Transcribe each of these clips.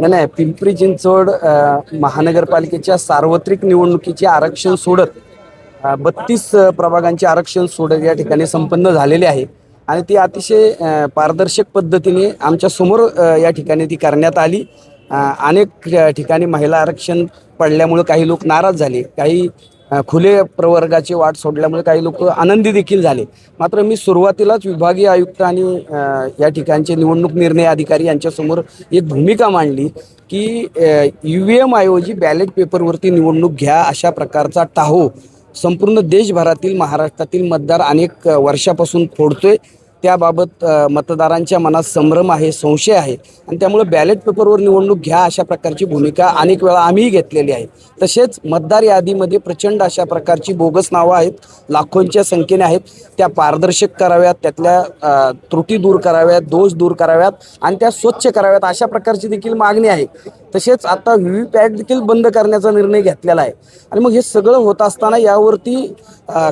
नाही नाही पिंपरी चिंचवड महानगरपालिकेच्या सार्वत्रिक निवडणुकीचे आरक्षण सोडत बत्तीस प्रभागांचे आरक्षण सोडत या ठिकाणी संपन्न झालेले आहे. आणि ती अतिशय पारदर्शक पद्धतीने आमच्यासमोर या ठिकाणी ती करण्यात आली. अनेक ठिकाणी महिला आरक्षण पडल्यामुळे काही लोक नाराज झाले. काही खुले प्रवर्गाची वाट सोडल्यामुळे काही लोक आनंदी देखील झाले. मात्र मी सुरुवातीलाच विभागीय आयुक्त आणि या ठिकाणचे निवडणूक निर्णय अधिकारी यांच्यासमोर एक भूमिका मांडली की यू व्ही एम ऐवजी बॅलेट पेपरवरती निवडणूक घ्या अशा प्रकारचा टाहो संपूर्ण देशभरातील महाराष्ट्रातील मतदार अनेक वर्षापासून फोडतोय. त्याबाबत मतदारांच्या मनात संभ्रम आहे संशय आहे. आणि त्यामुळे बॅलेट पेपरवर निवडणूक घ्या अशा प्रकारची भूमिका अनेक वेळा आम्हीही घेतलेली आहे. तसेच मतदार यादीमध्ये प्रचंड अशा प्रकारची बोगस नावं आहेत लाखोंच्या संख्येने आहेत. त्या पारदर्शक कराव्यात त्यातल्या त्रुटी दूर कराव्यात दोष दूर कराव्यात आणि त्या स्वच्छ कराव्यात अशा प्रकारची देखील मागणी आहे. तसेच आता व्ही व्ही पॅट देखील बंद करण्याचा निर्णय घेतलेला आहे. आणि मग हे सगळं होत असताना यावरती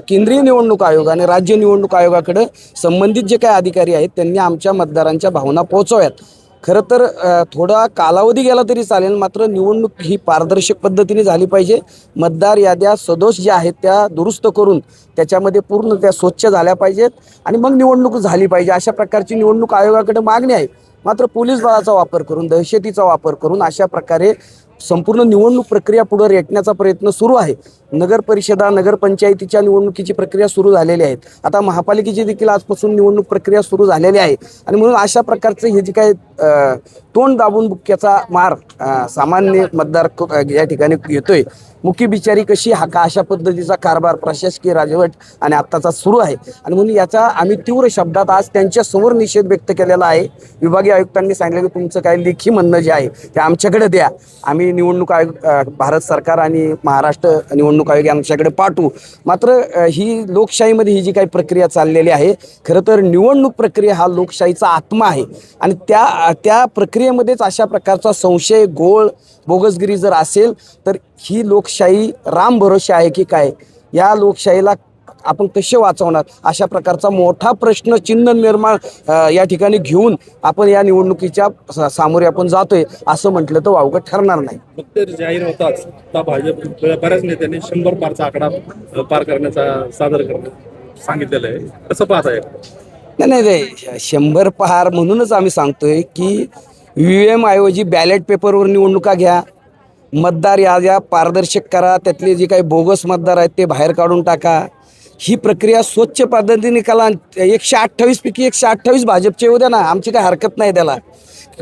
केंद्रीय निवडणूक आयोग आणि राज्य निवडणूक आयोगाकडे संबंधित जे काय अधिकारी आहेत त्यांनी आमच्या मतदारांच्या भावना पोहोचव्यात खरं तर थोडा कालावधी गेला तरी चालेल मात्र निवडणूक ही पारदर्शक पद्धतीने झाली पाहिजे. मतदार याद्या सदोष ज्या आहेत त्या दुरुस्त करून त्याच्यामध्ये पूर्ण त्या स्वच्छ झाल्या पाहिजेत आणि मग निवडणूक झाली पाहिजे. अशा प्रकारची निवडणूक आयोगाकडे मागणी आहे. मात्र पोलीस बळाचा वापर करून दहशतीचा वापर करून अशा प्रकारे संपूर्ण निवडणूक प्रक्रिया पुढे रेटण्याचा प्रयत्न सुरू आहे. नगर परिषदा नगरपंचायतीच्या निवडणुकीची प्रक्रिया सुरू झालेली आहेत. आता महापालिकेची देखील आजपासून निवडणूक प्रक्रिया सुरू झालेली आहे. आणि म्हणून अशा प्रकारचं हे जे काय तोंड दाबून बुक्क्याचा मार सामान्य मतदार या ठिकाणी येतोय. मुकी बिचारी कशी हा का अशा पद्धतीचा कारभार प्रशासकीय राजवट आणि आत्ताचा सुरू आहे. आणि म्हणून याचा आम्ही तीव्र शब्दात आज त्यांच्यासमोर निषेध व्यक्त केलेला आहे. विभागीय आयुक्तांनी सांगितलं की तुमचं काही लेखी म्हणणं जे आहे ते आमच्याकडे द्या. आम्ही निवडणूक आयोग भारत सरकार आणि महाराष्ट्र निवडणूक आयोग यांच्याकडे पाठवू. मात्र ही लोकशाहीमध्ये ही जी काही प्रक्रिया चाललेली आहे खरं तर निवडणूक प्रक्रिया हा लोकशाहीचा आत्मा आहे. आणि त्या त्या प्रक्रियेमध्येच अशा प्रकारचा संशय गोळ बोगसगिरी जर असेल तर ही लोकशाही राम भरोसे आहे की काय? या लोकशाहीला आपण कसे वाचवणार? अशा प्रकारचा मोठा प्रश्न चिन्ह निर्माण या ठिकाणी घेऊन आपण या निवडणुकीच्या सामोरे आपण जातोय असं म्हटलं तर वावगं ठरणार नाही. जाहीर होताच भाजप बऱ्याच नेत्यांनी शंभर पारचा आकडा पार करण्याचा सादर करण्यात सांगितलेलं आहे. कसं पाहताय? नाही नाही नाही. शंभर पहार म्हणूनच आम्ही सांगतोय की व्ही एम ऐवजी बॅलेट पेपरवर निवडणुका घ्या. मतदार याद्या पारदर्शक करा. त्यातले जे काही बोगस मतदार आहेत ते बाहेर काढून टाका. ही प्रक्रिया स्वच्छ पद्धतीने करा. एकशे अठ्ठावीस पैकी एकशे अठ्ठावीस भाजपचे येऊ द्या ना. आमची काही हरकत नाही त्याला.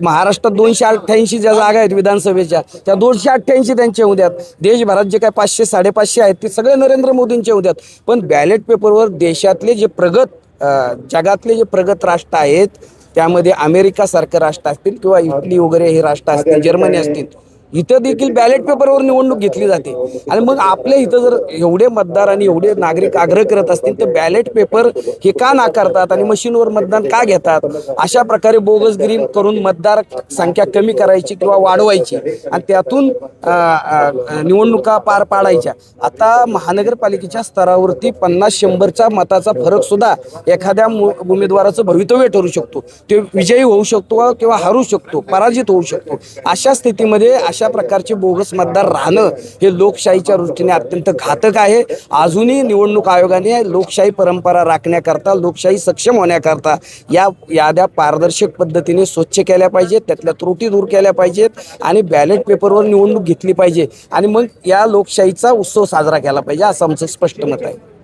महाराष्ट्रात दोनशे अठ्ठ्याऐंशी ज्या जागा आहेत विधानसभेच्या त्या दोनशे अठ्ठ्याऐंशी त्यांच्या येऊ द्यात. देशभरात जे काय पाचशे साडेपाचशे आहेत ते सगळे नरेंद्र मोदींचे येऊ द्यात. पण बॅलेट पेपरवर देशातले जे प्रगत जगातले जे प्रगत राष्ट्र आहेत त्यामध्ये अमेरिकासारखं राष्ट्र असतील किंवा इटली वगैरे हे राष्ट्र असतील जर्मनी असतील इथं देखील बॅलेट पेपरवर निवडणूक घेतली जाते. आणि मग आपल्या इथं जर एवढे मतदार आणि एवढे नागरिक आग्रह करत असतील तर बॅलेट पेपर हे का नाकारतात आणि मशीनवर मतदान का घेतात? अशा प्रकारे बोगसगिरी करून मतदार संख्या कमी करायची किंवा वाढवायची आणि त्यातून निवडणुका पार पाडायच्या. आता महानगरपालिकेच्या स्तरावरती पन्नास शंभरचा मताचा फरक सुद्धा एखाद्या उमेदवाराचं भवितव्य ठरू शकतो. ते विजयी होऊ शकतो किंवा हरू शकतो पराजित होऊ शकतो. अशा स्थितीमध्ये अशा अशा प्रकारचे बोगस मतदार राहणं हे लोकशाहीच्या दृष्टीने अत्यंत घातक आहे. अजूनही निवडणूक आयोगाने लोकशाही परंपरा राखण्याकरता लोकशाही सक्षम होण्याकरता या याद्या पारदर्शक पद्धतीने स्वच्छ केल्या पाहिजेत त्यातल्या त्रुटी दूर केल्या पाहिजेत आणि बॅलेट पेपरवर निवडणूक घेतली पाहिजे. आणि मग या लोकशाहीचा उत्सव साजरा केला पाहिजे असं आमचं स्पष्ट मत आहे.